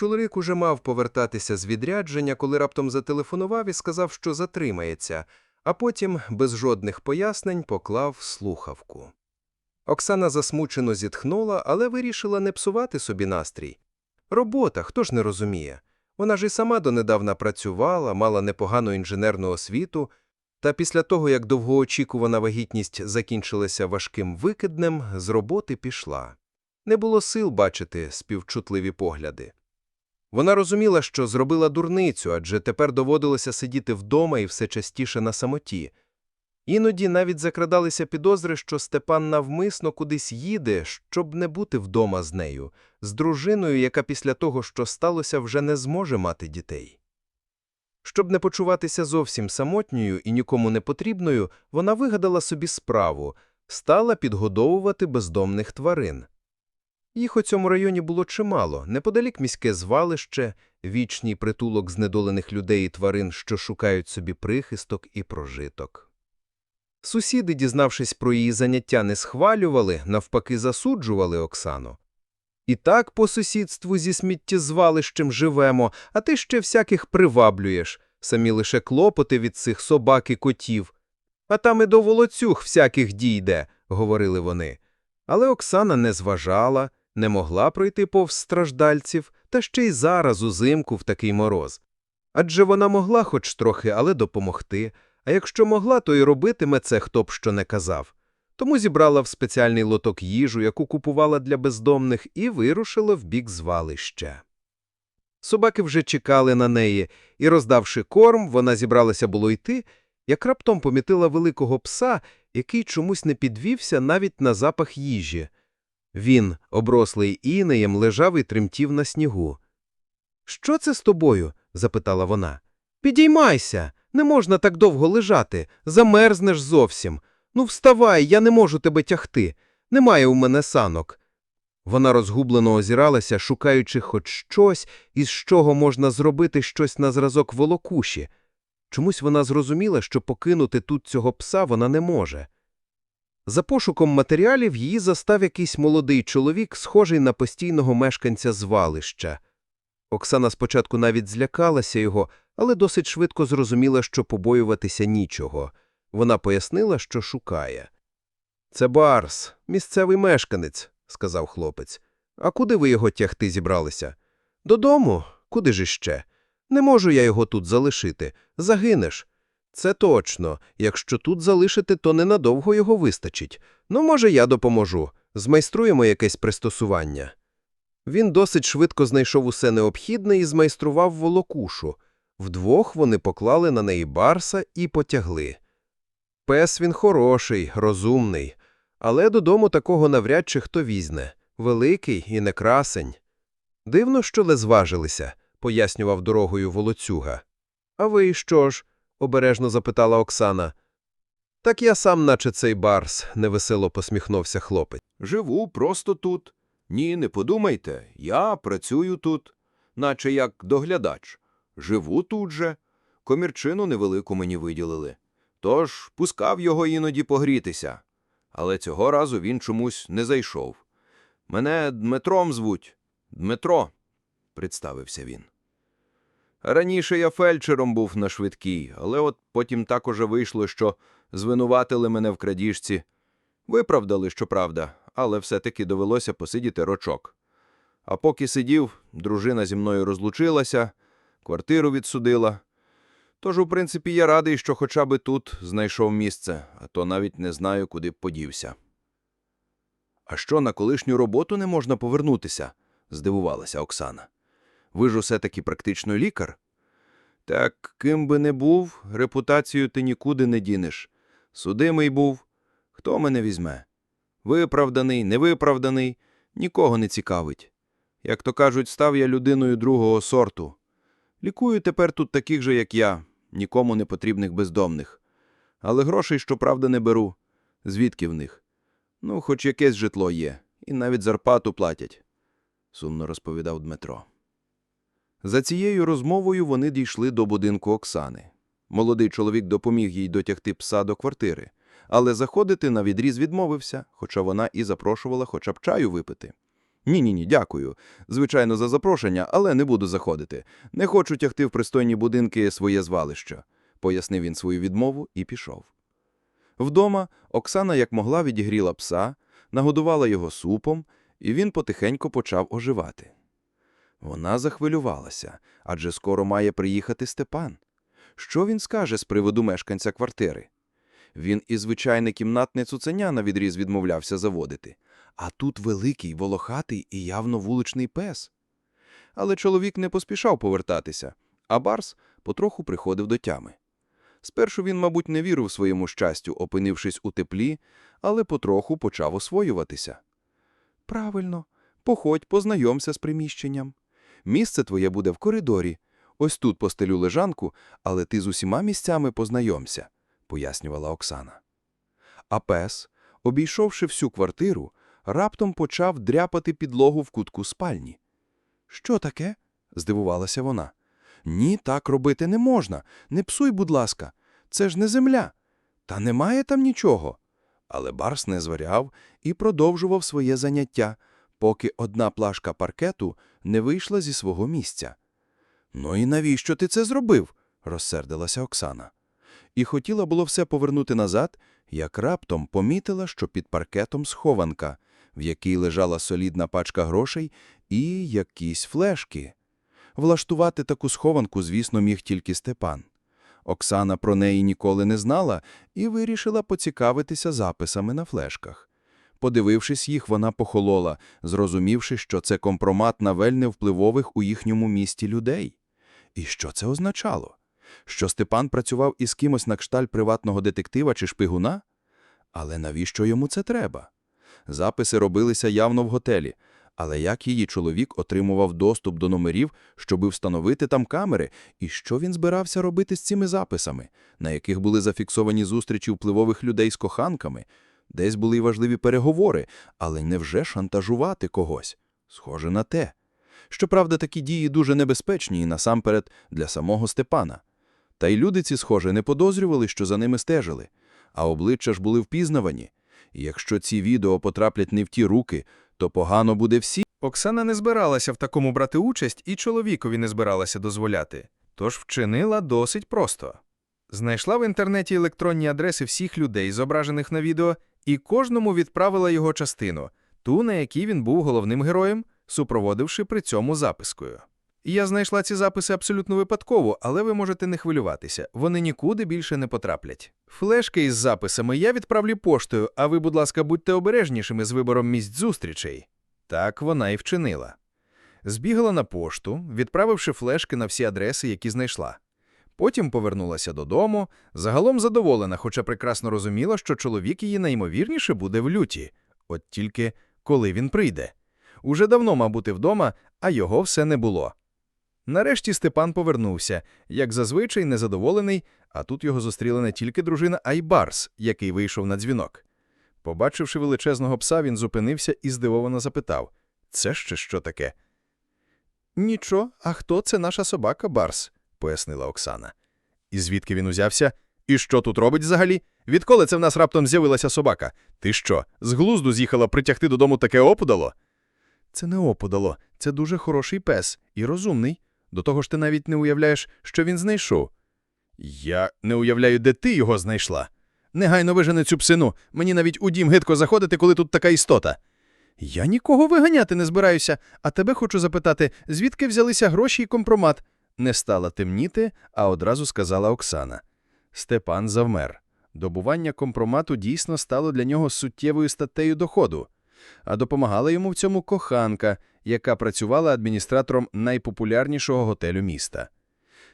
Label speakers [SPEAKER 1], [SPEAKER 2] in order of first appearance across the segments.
[SPEAKER 1] Чоловік уже мав повертатися з відрядження, коли раптом зателефонував і сказав, що затримається, а потім, без жодних пояснень, поклав слухавку. Оксана засмучено зітхнула, але вирішила не псувати собі настрій. Робота, хто ж не розуміє. Вона ж і сама донедавна працювала, мала непогану інженерну освіту, та після того, як довгоочікувана вагітність закінчилася важким викиднем, з роботи пішла. Не було сил бачити співчутливі погляди. Вона розуміла, що зробила дурницю, адже тепер доводилося сидіти вдома і все частіше на самоті. Іноді навіть закрадалися підозри, що Степан навмисно кудись їде, щоб не бути вдома з нею, з дружиною, яка після того, що сталося, вже не зможе мати дітей. Щоб не почуватися зовсім самотньою і нікому не потрібною, вона вигадала собі справу – стала підгодовувати бездомних тварин. Їх у цьому районі було чимало, неподалік міське звалище, вічний притулок знедолених людей і тварин, що шукають собі прихисток і прожиток. Сусіди, дізнавшись про її заняття, не схвалювали, навпаки, засуджували Оксану. І так по сусідству зі сміттєзвалищем живемо, а ти ще всяких приваблюєш, самі лише клопоти від цих собак і котів. А там і до волоцюг всяких дійде, говорили вони. Але Оксана не зважала, не могла пройти повз страждальців, та ще й зараз узимку в такий мороз. Адже вона могла хоч трохи, але допомогти, а якщо могла, то й робитиме це, хто б що не казав. Тому зібрала в спеціальний лоток їжу, яку купувала для бездомних, і вирушила в бік звалища. Собаки вже чекали на неї, і, роздавши корм, вона зібралася було йти, як раптом помітила великого пса, який чомусь не підвівся навіть на запах їжі. Він, оброслий інеєм, лежав і тремтів на снігу. Що це з тобою? запитала вона. Підіймайся, не можна так довго лежати, замерзнеш зовсім. Ну, вставай, я не можу тебе тягти. Немає у мене санок. Вона розгублено озиралася, шукаючи хоч щось, із чого можна зробити щось на зразок волокуші. Чомусь вона зрозуміла, що покинути тут цього пса вона не може. За пошуком матеріалів її застав якийсь молодий чоловік, схожий на постійного мешканця звалища. Оксана спочатку навіть злякалася його, але досить швидко зрозуміла, що побоюватися нічого. Вона пояснила, що шукає. Це Барс, місцевий мешканець, сказав хлопець. А куди ви його тягти зібралися? Додому? Куди ж іще? Не можу я його тут залишити. Загинеш. Це точно. Якщо тут залишити, то ненадовго його вистачить. Ну, може, я допоможу. Змайструємо якесь пристосування. Він досить швидко знайшов усе необхідне і змайстрував волокушу. Вдвох вони поклали на неї барса і потягли. Пес він хороший, розумний, але додому такого навряд чи хто візьме. Великий і не красень. Дивно, що не зважилися, пояснював дорогою волоцюга. А ви що ж? Обережно запитала Оксана. Так я сам, наче цей барс, невесело посміхнувся хлопець.
[SPEAKER 2] Живу просто тут. Ні, не подумайте, я працюю тут, наче як доглядач. Живу тут же. Комірчину невелику мені виділили. Тож пускав його іноді погрітися. Але цього разу він чомусь не зайшов. Мене Дмитром звуть. Дмитро, представився він. Раніше я фельдшером був на швидкій, але от потім так уже вийшло, що звинуватили мене в крадіжці. Виправдали, щоправда, але все-таки довелося посидіти рочок. А поки сидів, дружина зі мною розлучилася, квартиру відсудила. Тож, у принципі, я радий, що хоча би тут знайшов місце, а то навіть не знаю, куди б подівся. А що, на колишню роботу не можна повернутися? здивувалася Оксана. Ви ж усе таки практично лікар? Так, ким би не був, репутацію ти нікуди не дінеш. Судимий був. Хто мене візьме? Виправданий, невиправданий, нікого не цікавить. Як то кажуть, став я людиною другого сорту. Лікую тепер тут таких же, як я, нікому не потрібних бездомних. Але грошей, щоправда, не беру. Звідки в них? Ну, хоч якесь житло є, і навіть зарплату платять, сумно розповідав Дмитро. За цією розмовою вони дійшли до будинку Оксани. Молодий чоловік допоміг їй дотягти пса до квартири, але заходити на відріз відмовився, хоча вона і запрошувала хоча б чаю випити.
[SPEAKER 1] Ні-ні-ні, дякую. Звичайно, за запрошення, але не буду заходити. Не хочу тягти в пристойні будинки своє звалище, пояснив він свою відмову і пішов. Вдома Оксана як могла відігріла пса, нагодувала його супом, і він потихеньку почав оживати. Вона захвилювалася, адже скоро має приїхати Степан. Що він скаже з приводу мешканця квартири? Він і звичайне кімнатне цуценя на відріз відмовлявся заводити. А тут великий, волохатий і явно вуличний пес. Але чоловік не поспішав повертатися, а Барс потроху приходив до тями. Спершу він, мабуть, не вірив своєму щастю, опинившись у теплі, але потроху почав освоюватися. Правильно, походь, познайомся з приміщенням. Місце твоє буде в коридорі. Ось тут постелю лежанку, але ти з усіма місцями познайомся, пояснювала Оксана. А пес, обійшовши всю квартиру, раптом почав дряпати підлогу в кутку спальні. Що таке? здивувалася вона. Ні, так робити не можна. Не псуй, будь ласка. Це ж не земля. Та немає там нічого. Але Барс не зваряв і продовжував своє заняття, поки одна плашка паркету не вийшла зі свого місця. Ну і навіщо ти це зробив? розсердилася Оксана. І хотіла було все повернути назад, як раптом помітила, що під паркетом схованка, в якій лежала солідна пачка грошей і якісь флешки. Влаштувати таку схованку, звісно, міг тільки Степан. Оксана про неї ніколи не знала і вирішила поцікавитися записами на флешках. Подивившись їх, вона похолола, зрозумівши, що це компромат на вельне впливових у їхньому місті людей. І що це означало? Що Степан працював із кимось на кшталь приватного детектива чи шпигуна? Але навіщо йому це треба? Записи робилися явно в готелі, але як її чоловік отримував доступ до номерів, щоби встановити там камери, і що він збирався робити з цими записами, на яких були зафіксовані зустрічі впливових людей з коханками? Десь були й важливі переговори, але невже шантажувати когось? Схоже на те. Щоправда, такі дії дуже небезпечні і насамперед для самого Степана. Та й люди ці, схоже, не подозрювали, що за ними стежили, а обличчя ж були впізнавані. І якщо ці відео потраплять не в ті руки, то погано буде всі.
[SPEAKER 3] Оксана не збиралася в такому брати участь і чоловікові не збиралася дозволяти, тож вчинила досить просто. Знайшла в інтернеті електронні адреси всіх людей, зображених на відео, і кожному відправила його частину, ту, на якій він був головним героєм, супроводивши при цьому запискою. Я знайшла ці записи абсолютно випадково, але ви можете не хвилюватися, вони нікуди більше не потраплять. Флешки із записами я відправлю поштою, а ви, будь ласка, будьте обережнішими з вибором місць зустрічей. Так вона і вчинила. Збігала на пошту, відправивши флешки на всі адреси, які знайшла. Потім повернулася додому, загалом задоволена, хоча прекрасно розуміла, що чоловік її найімовірніше буде в люті. От тільки коли він прийде. Уже давно мав бути вдома, а його все не було. Нарешті Степан повернувся, як зазвичай незадоволений, а тут його зустріла не тільки дружина, а й Барс, який вийшов на дзвінок. Побачивши величезного пса, він зупинився і здивовано запитав «Це ще що таке?» «Нічого, а хто це наша собака Барс?» – пояснила Оксана. І звідки він узявся? І що тут робить взагалі? Відколи це в нас раптом з'явилася собака? Ти що, з глузду з'їхала притягти додому таке опудало? Це не опудало, це дуже хороший пес і розумний. До того ж ти навіть не уявляєш, що він знайшов. Я не уявляю, де ти його знайшла. Негайно вижени цю псину. Мені навіть у дім гидко заходити, коли тут така істота. Я нікого виганяти не збираюся, а тебе хочу запитати, звідки взялися гроші і компромат? Не стала темніти, а одразу сказала Оксана. Степан завмер. Добування компромату дійсно стало для нього суттєвою статтею доходу. А допомагала йому в цьому коханка, яка працювала адміністратором найпопулярнішого готелю міста.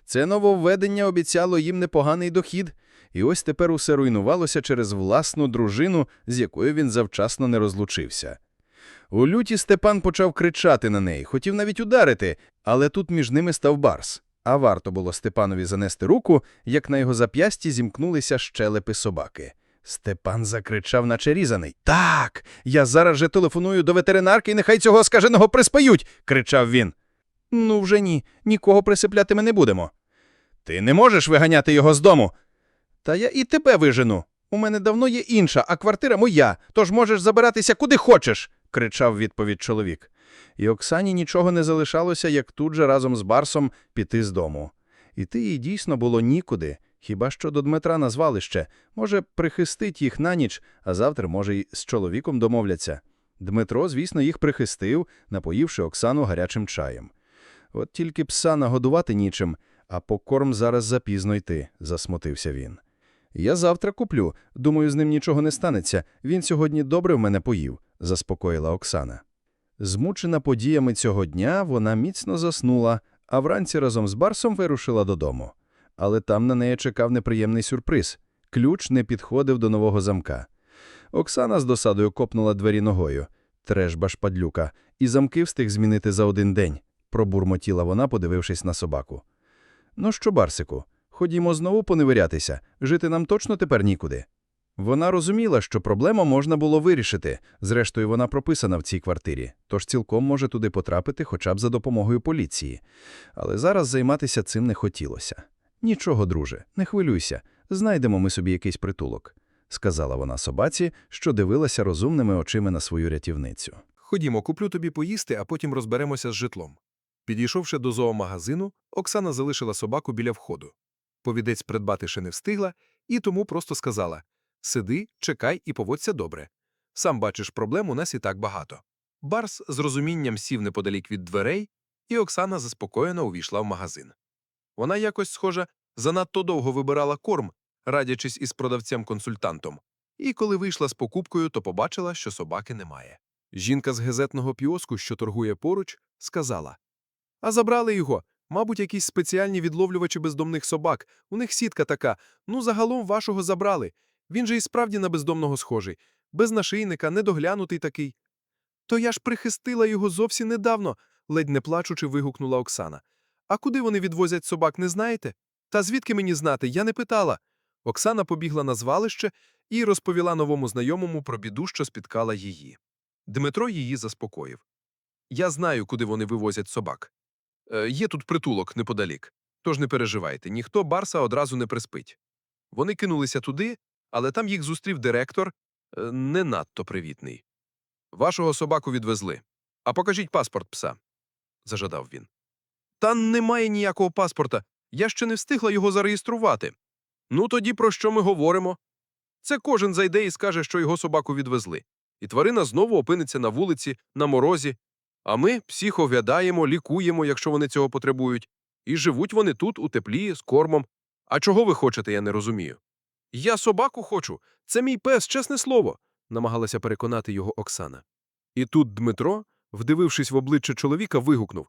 [SPEAKER 3] Це нововведення обіцяло їм непоганий дохід, і ось тепер усе руйнувалося через власну дружину, з якою він завчасно не розлучився. У люті Степан почав кричати на неї, хотів навіть ударити, але тут між ними став барс. А варто було Степанові занести руку, як на його зап'ясті зімкнулися щелепи собаки. Степан закричав, наче різаний. Так, я зараз же телефоную до ветеринарки і нехай цього скаженого приспають, кричав він. Ну, вже ні, нікого присипляти ми не будемо. Ти не можеш виганяти його з дому. Та я і тебе вижену. У мене давно є інша, а квартира моя, тож можеш забиратися куди хочеш, кричав відповідь чоловік.
[SPEAKER 1] І Оксані нічого не залишалося, як тут же разом з Барсом піти з дому. Іти їй дійсно було нікуди, хіба що до Дмитра на звалище. Може, прихистить їх на ніч, а завтра, може, й з чоловіком домовляться. Дмитро, звісно, їх прихистив, напоївши Оксану гарячим чаєм. От тільки пса нагодувати нічим, а по корм зараз запізно йти, засмутився він. Я завтра куплю. Думаю, з ним нічого не станеться. Він сьогодні добре в мене поїв, заспокоїла Оксана. Змучена подіями цього дня, вона міцно заснула, а вранці разом з Барсом вирушила додому. Але там на неї чекав неприємний сюрприз. Ключ не підходив до нового замка. Оксана з досадою копнула двері ногою. Трешба шпадлюка. І замки встиг змінити за один день, пробурмотіла вона, подивившись на собаку. Ну що, Барсику, ходімо знову поневирятися, жити нам точно тепер нікуди. Вона розуміла, що проблему можна було вирішити, зрештою вона прописана в цій квартирі, тож цілком може туди потрапити хоча б за допомогою поліції. Але зараз займатися цим не хотілося. Нічого, друже, не хвилюйся, знайдемо ми собі якийсь притулок, сказала вона собаці, що дивилася розумними очима на свою рятівницю.
[SPEAKER 4] Ходімо, куплю тобі поїсти, а потім розберемося з житлом. Підійшовши до зоомагазину, Оксана залишила собаку біля входу. Повідець придбати ще не встигла, і тому просто сказала «Сиди, чекай і поводься добре. Сам бачиш, проблем у нас і так багато». Барс з розумінням сів неподалік від дверей, і Оксана заспокоєно увійшла в магазин. Вона якось, схожа, занадто довго вибирала корм, радячись із продавцем-консультантом, і коли вийшла з покупкою, то побачила, що собаки немає. Жінка з газетного піоску, що торгує поруч, сказала А забрали його. Мабуть, якісь спеціальні відловлювачі бездомних собак. У них сітка така. Ну, загалом вашого забрали. Він же і справді на бездомного схожий. Без нашийника, недоглянутий такий. То я ж прихистила його зовсім недавно, ледь не плачучи, вигукнула Оксана. А куди вони відвозять собак, не знаєте? Та звідки мені знати? Я не питала. Оксана побігла на звалище і розповіла новому знайомому про біду, що спіткала її. Дмитро її заспокоїв. Я знаю, куди вони вивозять собак. Е, є тут притулок неподалік. Тож не переживайте, ніхто барса одразу не приспить. Вони кинулися туди, але там їх зустрів директор, е, не надто привітний. Вашого собаку відвезли. А покажіть паспорт пса, зажадав він. Та немає ніякого паспорта. Я ще не встигла його зареєструвати. Ну тоді про що ми говоримо? Це кожен зайде і скаже, що його собаку відвезли. І тварина знову опиниться на вулиці, на морозі. А ми всіх оглядаємо, лікуємо, якщо вони цього потребують. І живуть вони тут, у теплі, з кормом. А чого ви хочете, я не розумію. Я собаку хочу. Це мій пес, чесне слово, намагалася переконати його Оксана. І тут Дмитро, вдивившись в обличчя чоловіка, вигукнув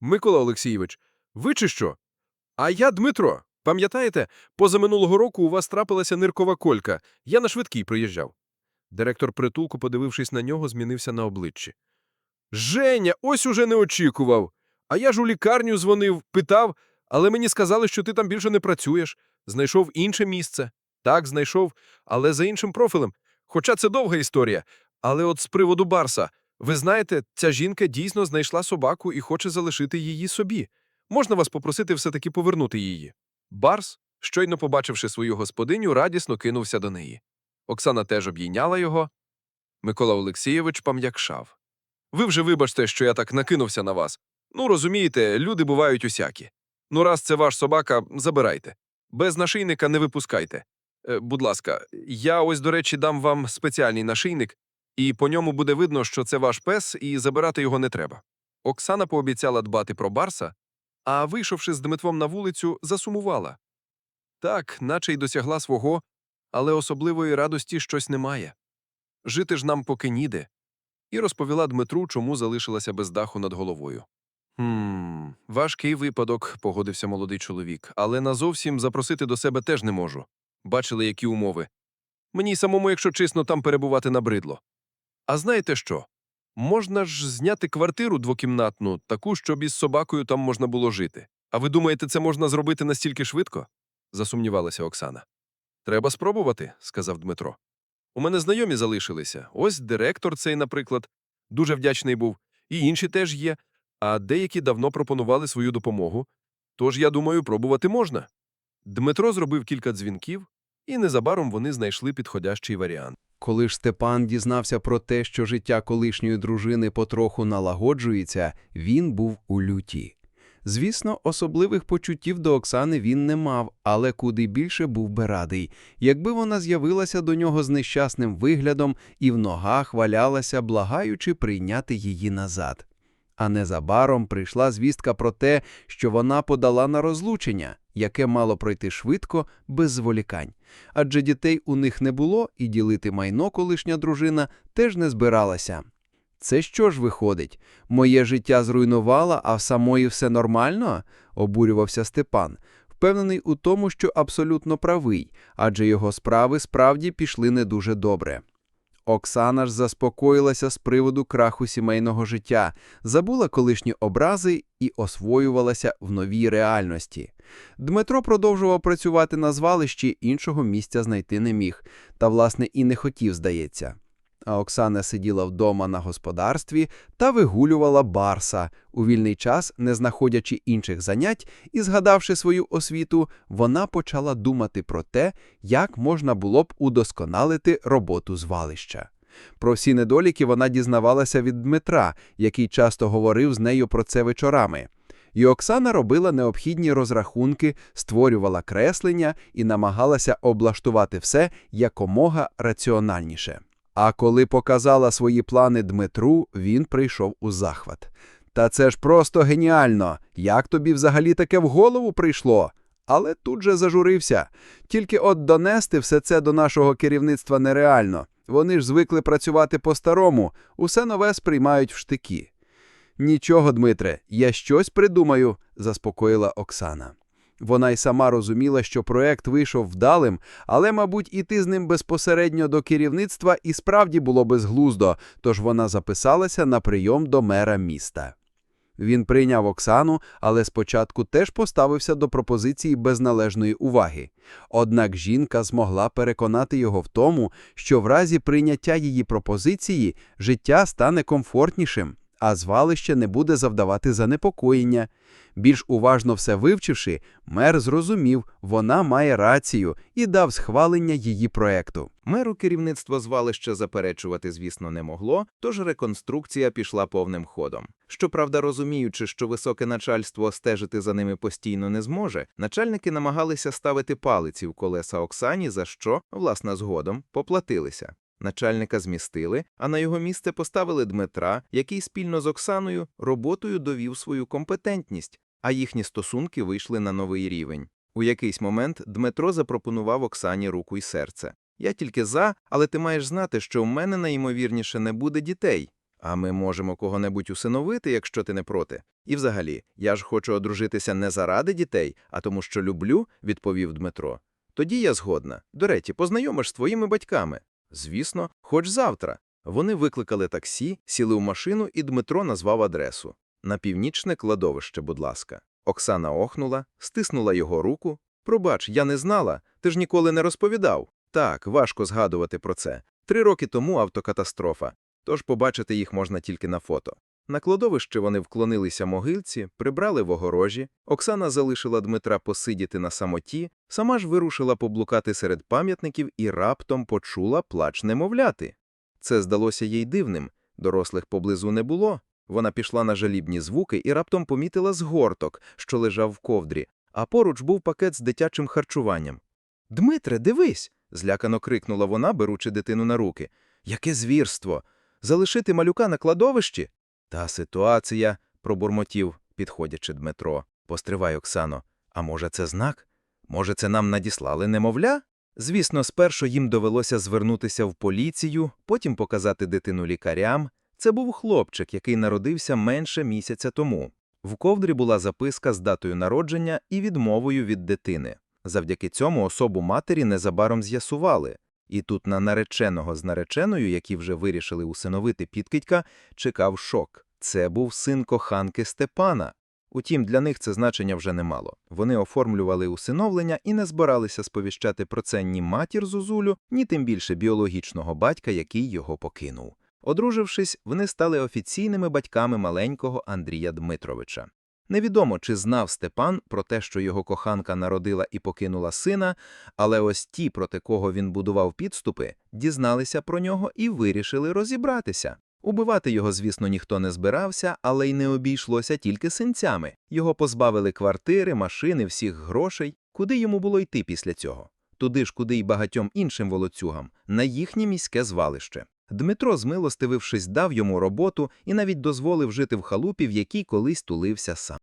[SPEAKER 4] Микола Олексійович, ви чи що? А я Дмитро. Пам'ятаєте, позаминулого року у вас трапилася ниркова колька. Я на швидкій приїжджав. Директор притулку, подивившись на нього, змінився на обличчі. Женя, ось уже не очікував. А я ж у лікарню дзвонив, питав, але мені сказали, що ти там більше не працюєш. Знайшов інше місце. Так, знайшов, але за іншим профілем. Хоча це довга історія. Але от з приводу Барса, ви знаєте, ця жінка дійсно знайшла собаку і хоче залишити її собі. Можна вас попросити все-таки повернути її. Барс, щойно побачивши свою господиню, радісно кинувся до неї. Оксана теж обійняла його. Микола Олексійович пам'якшав. Ви вже вибачте, що я так накинувся на вас. Ну, розумієте, люди бувають усякі. Ну, раз це ваш собака, забирайте. Без нашийника не випускайте. Е, будь ласка, я ось, до речі, дам вам спеціальний нашийник, і по ньому буде видно, що це ваш пес, і забирати його не треба. Оксана пообіцяла дбати про Барса, а, вийшовши з Дмитром на вулицю, засумувала. Так, наче й досягла свого, але особливої радості щось немає. Жити ж нам поки ніде. І розповіла Дмитру, чому залишилася без даху над головою. Хм, важкий випадок, погодився молодий чоловік, але назовсім запросити до себе теж не можу. Бачили, які умови. Мені самому, якщо чесно, там перебувати набридло. А знаєте що? Можна ж зняти квартиру двокімнатну, таку, щоб із собакою там можна було жити. А ви думаєте, це можна зробити настільки швидко? засумнівалася Оксана. Треба спробувати, сказав Дмитро. У мене знайомі залишилися. Ось директор цей, наприклад, дуже вдячний був, і інші теж є, а деякі давно пропонували свою допомогу. Тож, я думаю, пробувати можна. Дмитро зробив кілька дзвінків, і незабаром вони знайшли підходящий варіант.
[SPEAKER 5] Коли ж Степан дізнався про те, що життя колишньої дружини потроху налагоджується, він був у люті. Звісно, особливих почуттів до Оксани він не мав, але куди більше був би радий, якби вона з'явилася до нього з нещасним виглядом і в ногах валялася, благаючи прийняти її назад. А незабаром прийшла звістка про те, що вона подала на розлучення, яке мало пройти швидко, без зволікань. Адже дітей у них не було, і ділити майно колишня дружина теж не збиралася. Це що ж виходить? Моє життя зруйнувала, а в самої все нормально? обурювався Степан, впевнений у тому, що абсолютно правий, адже його справи справді пішли не дуже добре. Оксана ж заспокоїлася з приводу краху сімейного життя, забула колишні образи і освоювалася в новій реальності. Дмитро продовжував працювати на звалищі, іншого місця знайти не міг, та, власне, і не хотів, здається. А Оксана сиділа вдома на господарстві та вигулювала барса. У вільний час, не знаходячи інших занять і згадавши свою освіту, вона почала думати про те, як можна було б удосконалити роботу звалища. Про всі недоліки вона дізнавалася від Дмитра, який часто говорив з нею про це вечорами. І Оксана робила необхідні розрахунки, створювала креслення і намагалася облаштувати все якомога раціональніше. А коли показала свої плани Дмитру, він прийшов у захват. Та це ж просто геніально! Як тобі взагалі таке в голову прийшло? Але тут же зажурився. Тільки от донести все це до нашого керівництва нереально. Вони ж звикли працювати по-старому, усе нове сприймають в штики. Нічого, Дмитре, я щось придумаю, заспокоїла Оксана. Вона й сама розуміла, що проект вийшов вдалим, але, мабуть, іти з ним безпосередньо до керівництва і справді було безглуздо, тож вона записалася на прийом до мера міста. Він прийняв Оксану, але спочатку теж поставився до пропозиції без належної уваги. Однак жінка змогла переконати його в тому, що в разі прийняття її пропозиції життя стане комфортнішим, а звалище не буде завдавати занепокоєння. Більш уважно все вивчивши, мер зрозумів, вона має рацію і дав схвалення її проекту.
[SPEAKER 1] Меру керівництво звалища заперечувати, звісно, не могло, тож реконструкція пішла повним ходом. Щоправда, розуміючи, що високе начальство стежити за ними постійно не зможе, начальники намагалися ставити палиці в колеса Оксані, за що, власне, згодом поплатилися. Начальника змістили, а на його місце поставили Дмитра, який спільно з Оксаною роботою довів свою компетентність, а їхні стосунки вийшли на новий рівень. У якийсь момент Дмитро запропонував Оксані руку й серце. Я тільки за, але ти маєш знати, що в мене найімовірніше не буде дітей. А ми можемо кого-небудь усиновити, якщо ти не проти. І взагалі, я ж хочу одружитися не заради дітей, а тому, що люблю, відповів Дмитро. Тоді я згодна. До речі, познайомиш з твоїми батьками. Звісно, хоч завтра. Вони викликали таксі, сіли в машину, і Дмитро назвав адресу. На північне кладовище, будь ласка. Оксана охнула, стиснула його руку. Пробач, я не знала, ти ж ніколи не розповідав. Так, важко згадувати про це. Три роки тому автокатастрофа, тож побачити їх можна тільки на фото. На кладовище вони вклонилися могильці, прибрали в огорожі. Оксана залишила Дмитра посидіти на самоті, сама ж вирушила поблукати серед пам'ятників і раптом почула плач немовляти. Це здалося їй дивним. Дорослих поблизу не було. Вона пішла на жалібні звуки і раптом помітила згорток, що лежав в ковдрі, а поруч був пакет з дитячим харчуванням. Дмитре, дивись. злякано крикнула вона, беручи дитину на руки. Яке звірство! Залишити малюка на кладовищі? Та ситуація, пробурмотів, підходячи Дмитро. Постривай, Оксано. А може, це знак? Може, це нам надіслали немовля? Звісно, спершу їм довелося звернутися в поліцію, потім показати дитину лікарям. Це був хлопчик, який народився менше місяця тому. В ковдрі була записка з датою народження і відмовою від дитини. Завдяки цьому особу матері незабаром з'ясували. І тут на нареченого з нареченою, які вже вирішили усиновити підкидька, чекав шок. Це був син коханки Степана. Утім, для них це значення вже не мало. Вони оформлювали усиновлення і не збиралися сповіщати про це ні матір Зузулю, ні тим більше біологічного батька, який його покинув. Одружившись, вони стали офіційними батьками маленького Андрія Дмитровича. Невідомо, чи знав Степан про те, що його коханка народила і покинула сина, але ось ті, проти кого він будував підступи, дізналися про нього і вирішили розібратися. Убивати його, звісно, ніхто не збирався, але й не обійшлося тільки синцями. Його позбавили квартири, машини, всіх грошей. Куди йому було йти після цього? Туди ж, куди й багатьом іншим волоцюгам, на їхнє міське звалище. Дмитро, змилостивившись, дав йому роботу і навіть дозволив жити в халупі, в якій колись тулився сам.